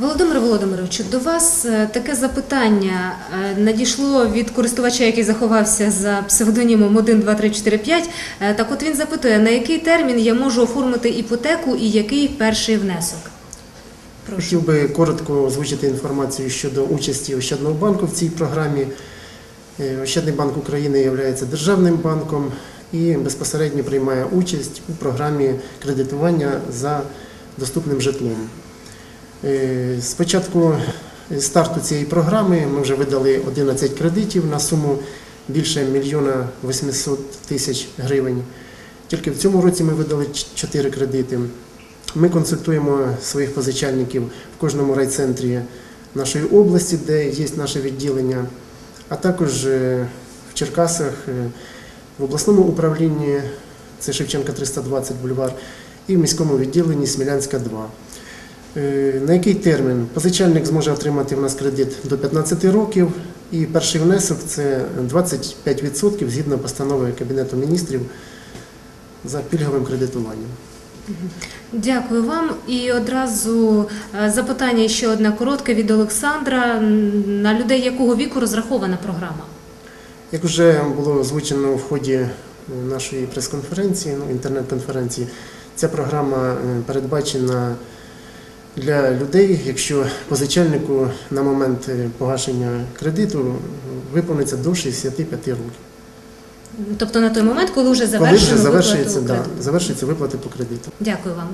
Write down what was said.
Володимир Володимировичу, до вас е, таке запитання е, надійшло від користувача, який заховався за псевдонімом 12345. Е, Так от він запитує, на який термін я можу оформити іпотеку і який перший внесок? Прошу. Хотів би коротко озвучити інформацію щодо участі Ощадного банку в цій програмі. Ощадний банк України є державним банком і безпосередньо приймає участь у програмі кредитування за доступним житлом. Е, З початку старту цієї програми ми вже видали 11 кредитів на суму більше мільйона 800 тисяч гривень. Тільки в цьому році ми видали 4 кредити. Ми консультуємо своїх позичальників в кожному райцентрі нашої області, де є наше відділення, а також е, в Черкасах, е, в обласному управлінні, це Шевченка 320 бульвар, і в міському відділенні Смілянська 2. Е, На який термін? Позичальник зможе отримати в нас кредит до 15 років, і перший внесок це 25% згідно постанови Кабінету міністрів за пільговим кредитуванням. Дякую вам. І одразу е, запитання ще одне коротке від Олександра. На людей якого віку розрахована програма? Як вже було озвучено в ході е, нашої прес-конференції, ну, інтернет-конференції, ця програма передбачена для людей, якщо позичальнику на момент е, погашення кредиту е, виповниться до 65 років. Тобто на той момент, коли вже Коли вже завершується, виплату да, кредиту. завершується виплати по кредиту. Дякую вам.